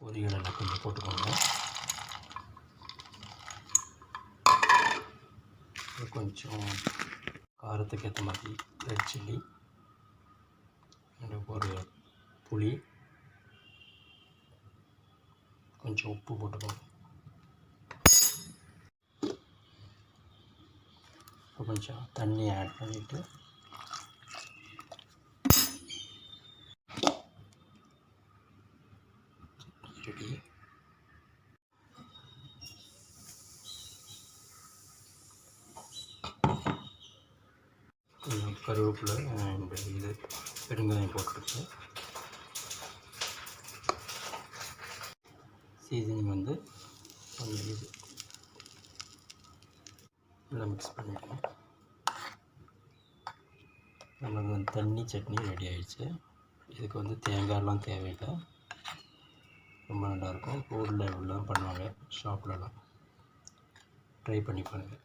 பொரிகடலை கொஞ்சம் போட்டுக்கோங்க. கொஞ்சம் காரத்துக்கு ஏற்ற மாதிரி ரெட் சில்லி ஒரு புளி கொஞ்சம் உப்பு போட்டுக்கோங்க. இப்போ கொஞ்சம் தண்ணி ஆட் பண்ணிவிட்டு ரெடி கருவேப்பிலை இது பெருங்காயம் போட்டிருக்கேன். சீசனிங் வந்து கொஞ்சம் இது. நல்லா மிக்ஸ் பண்ணிடணும் நமக்கு வந்து தண்ணி சட்னி ரெடி ஆகிடுச்சு இதுக்கு வந்து தேங்காயெல்லாம் தேவையில்லை. ரொம்ப நல்லாயிருக்கும். ஊரில் எல்லாம் பண்ணுவாங்க. ஷாப்லலாம் ட்ரை பண்ணி பாருங்கள்